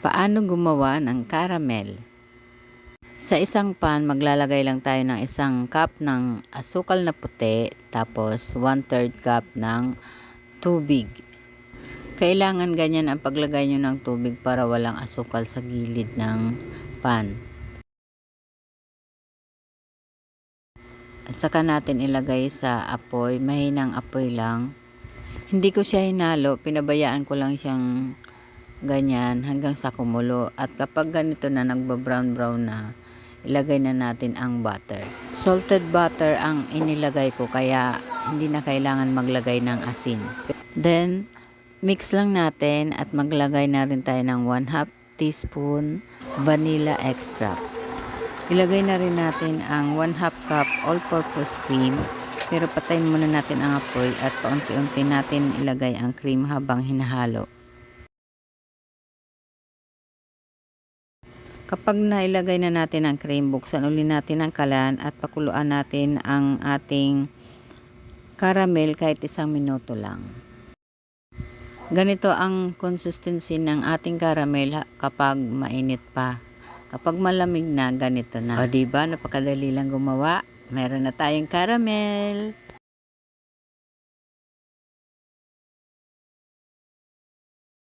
Paano gumawa ng caramel? Sa isang pan, maglalagay lang tayo ng isang cup ng asukal na puti, tapos 1 third cup ng tubig. Kailangan ganyan ang paglagay nyo ng tubig para walang asukal sa gilid ng pan. At saka natin ilagay sa apoy, mahinang apoy lang. Hindi ko siya hinalo, pinabayaan ko lang siyang ganyan hanggang sa kumulo. At kapag ganito na nagba-brown brown na, ilagay na natin ang butter. Salted butter ang inilagay ko kaya hindi na kailangan maglagay ng asin. Then, mix lang natin at maglagay na rin tayo ng 1 half teaspoon vanilla extract. Ilagay na rin natin ang 1 half cup all-purpose cream. Pero patayin muna natin ang apoy at paunti-unti natin ilagay ang cream habang hinahalo. Kapag nailagay na natin ang cream, buksan uli natin ang kalan at pakuluan natin ang ating caramel kahit isang minuto lang. Ganito ang consistency ng ating caramel kapag mainit pa. Kapag malamig na, ganito na. O diba, napakadali lang gumawa. Meron na tayong caramel.